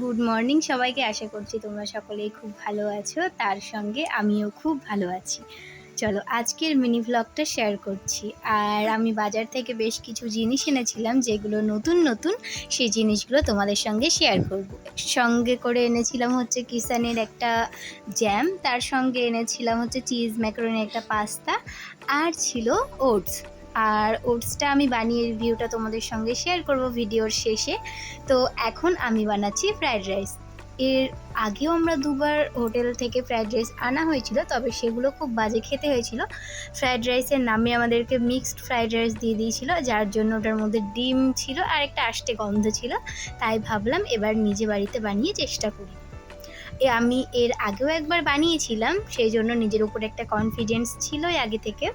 Good morning সবাইকে, আশা করছি তোমরা সকলেই খুব ভালো আছো। তার সঙ্গে আমিও খুব ভালো আছি। চলো, আজকের মিনি ভ্লগটা শেয়ার করছি। আর আমি বাজার থেকে বেশ কিছু জিনিস এনেছিলাম, যেগুলো নতুন নতুন, সেই জিনিসগুলো তোমাদের সঙ্গে শেয়ার করব। সঙ্গে করে এনেছিলাম হচ্ছে কিষানের একটা জ্যাম তার সঙ্গে এনেছিলাম হচ্ছে চিজ ম্যাকারনি একটা পাস্তা আর ছিল ওটস আর ওটসটা আমি বানিয়ে রিভিউটা তোমাদের সঙ্গে শেয়ার করব ভিডিওর শেষে। তো এখন আমি বানাচ্ছি ফ্রায়েড রাইস এর আগেও আমরা দুবার হোটেল থেকে ফ্রায়েড রাইস আনা হয়েছিল, তবে সেগুলো খুব বাজে খেতে হয়েছিল। ফ্রায়েড রাইসের নামে আমাদেরকে মিক্সড ফ্রায়েড রাইস দিয়ে দিয়েছিল, যার জন্য ওটার মধ্যে ডিম ছিল আর একটা আষ্টে গন্ধ ছিল। তাই ভাবলাম এবার নিজে বাড়িতে বানিয়ে চেষ্টা করি। আমি এর আগেও একবার বানিয়েছিলাম, সেই জন্য নিজের উপর একটা কনফিডেন্স ছিল আগে থেকে।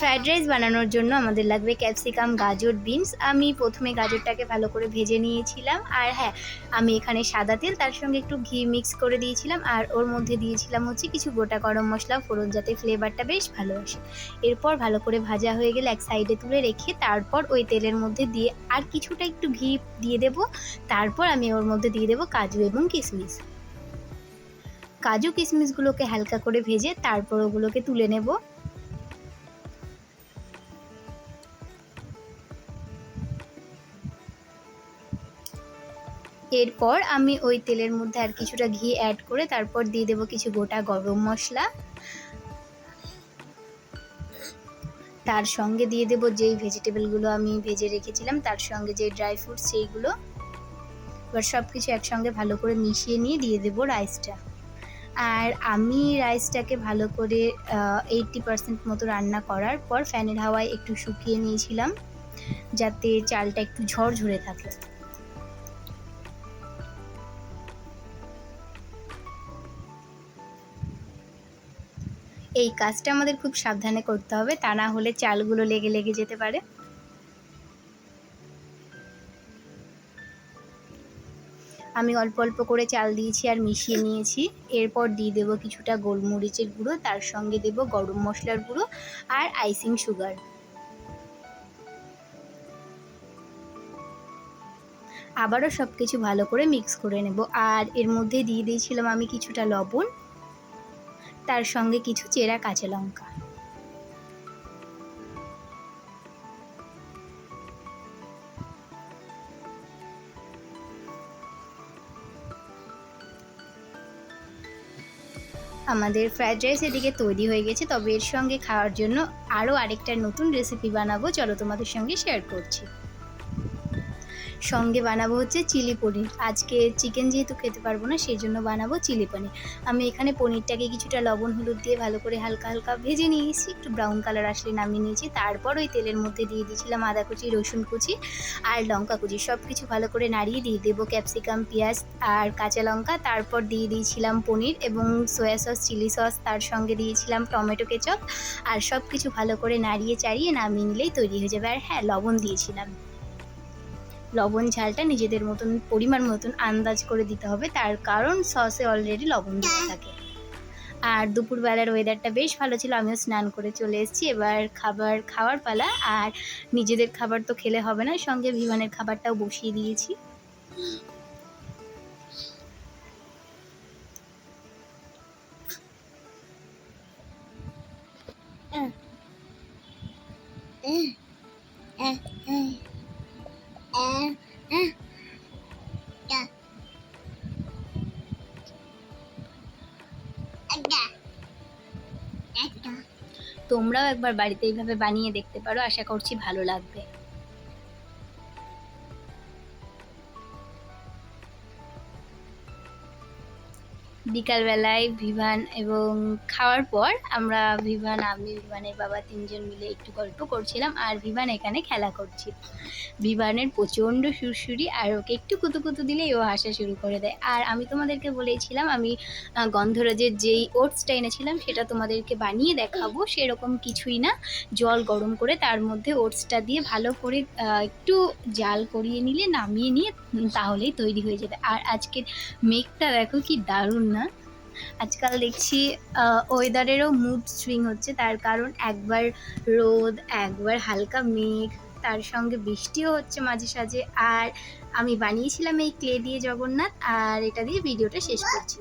ফ্রায়েড রাইস বানানোর জন্য আমাদের লাগবে ক্যাপসিকাম, গাজর, বিনস। আমি প্রথমে গাজরটাকে ভালো করে ভেজে নিয়েছিলাম। আর হ্যাঁ আমি এখানে সাদা তেল, তার সঙ্গে একটু ঘি মিক্স করে দিয়েছিলাম। আর ওর মধ্যে দিয়েছিলাম হচ্ছে কিছু গোটা গরম মশলা, ফোড়ন যাতে ফ্লেভারটা বেশ ভালো আসে। এরপর ভালো করে ভাজা হয়ে গেলে এক সাইডে তুলে রেখে তারপর ওই তেলের মধ্যে দিয়ে আর কিছুটা একটু ঘি দিয়ে দেব। তারপর আমি ওর মধ্যে দিয়ে দেবো কাজু এবং কিশমিশ। কাজু, কিশমিশগুলোকে হালকা করে ভেজে তারপর ওগুলোকে তুলে নেব। এরপর আমি ওই তেলের মধ্যে আর কিছুটা ঘি অ্যাড করে তারপর দিয়ে দেবো কিছু গোটা গরম মশলা। তার সঙ্গে দিয়ে দেবো যেই ভেজিটেবলগুলো আমি ভেজে রেখেছিলাম, তার সঙ্গে যে ড্রাই ফ্রুটস সেইগুলো। এবার সব কিছু একসঙ্গে ভালো করে মিশিয়ে নিয়ে দিয়ে দেবো রাইসটা আর আমি রাইসটাকে ভালো করে এইটটি পারসেন্ট মতো রান্না করার পর ফ্যানের হাওয়ায় একটু শুকিয়ে নিয়েছিলাম, যাতে চালটা একটু ঝরঝরে থাকে। এই কাজটা আমাদের খুব সাবধানে করতে হবে, তা না হলে চালগুলো লেগে লেগে যেতে পারে। আমি অল্প অল্প করে চাল দিয়েছি আর মিশিয়ে নিয়েছি। এরপর দিয়ে দেবো কিছুটা গোলমরিচের গুঁড়ো, তার সঙ্গে দেব গরম মশলার গুঁড়ো আর আইসিং সুগার। আবারও সব কিছু ভালো করে মিক্স করে নেব। আর এর মধ্যে দিয়ে দিয়েছিলাম আমি কিছুটা লবণ। তার সঙ্গে কিছু চেরা কাঁচা লঙ্কা। আমাদের ফ্রায়েড রাইস এদিকে তৈরি হয়ে গেছে, তবে এর সঙ্গে খাওয়ার জন্য আরও আরেকটা নতুন রেসিপি বানাবো। চলো তোমাদের সঙ্গে শেয়ার করছি। সঙ্গে বানাবো হচ্ছে চিলি পনির। আজকে চিকেন যেহেতু খেতে পারব না সেই জন্য বানাবো চিলি পনির। আমি এখানে পনিরটাকে কিছুটা লবণ, হলুদ দিয়ে ভালো করে হালকা হালকা ভেজে নিয়েছি, একটু ব্রাউন কালার আসলে নামিয়ে নিয়েছি। তারপর ওই তেলের মধ্যে দিয়ে দিয়েছিলাম আদা কুচি, রসুন কুচি আর লঙ্কা কুচি। সব কিছু ভালো করে নাড়িয়ে দিয়ে দেবো ক্যাপসিকাম, পেঁয়াজ আর কাঁচা লঙ্কা। তারপর দিয়ে দিয়েছিলাম পনির এবং সয়া সস চিলি সস তার সঙ্গে দিয়েছিলাম টমেটো কেচপ আর সব কিছু ভালো করে নাড়িয়ে চাড়িয়ে নামিয়ে নিলেই তৈরি হয়ে যাবে। আর হ্যাঁ লবণ দিয়েছিলাম। লবণ ঝালটা নিজেদের মতন, পরিমাণ মতন আন্দাজ করে দিতে হবে। তার কারণ সসে অলরেডি লবণ দেওয়া থাকে। আর দুপুরবেলার ওয়েদারটা বেশ ভালো ছিল, আমিও স্নান করে চলে এসেছি। এবার খাবার খাওয়ার পালা, আর নিজেদের খাবার তো খেলে হবে না, সঙ্গে বিমানের খাবারটাও বসিয়ে দিয়েছি। তোমরাও একবার বাড়িতে এইভাবে বানিয়ে দেখতে পারো আশা করছি ভালো লাগবে। বিকালবেলায় ভিভান এবং খাওয়ার পর আমরা ভিভান, আমি, ভিভানের বাবা তিনজন মিলে একটু গল্প করছিলাম আর ভিভান এখানে খেলা করছিল। ভিভানের প্রচণ্ড সুরসুরি আর ওকে একটু কুতু কুতু দিলেই ও হাসা শুরু করে দেয়। আর আমি তোমাদেরকে বলেছিলাম, আমি গন্ধরাজের যেই ওটসটা এনেছিলাম সেটা তোমাদেরকে বানিয়ে দেখাবো। সেরকম কিছুই না, জল গরম করে তার মধ্যে ওটসটা দিয়ে ভালো করে একটু জাল করিয়ে নিলে, নামিয়ে নিয়ে তাহলেই তৈরি হয়ে যাবে। আর আজকের মেঘটা দেখো কি দারুণ না? আজকাল দেখছি ওয়েদারেরও মুড সুইং হচ্ছে। তার কারণ একবার রোদ, একবার হালকা মেঘ, তার সঙ্গে বৃষ্টিও হচ্ছে মাঝে সাঝে। আর আমি বানিয়েছিলাম এই ক্লে দিয়ে জগন্নাথ, আর এটা দিয়ে ভিডিওটা শেষ করছি।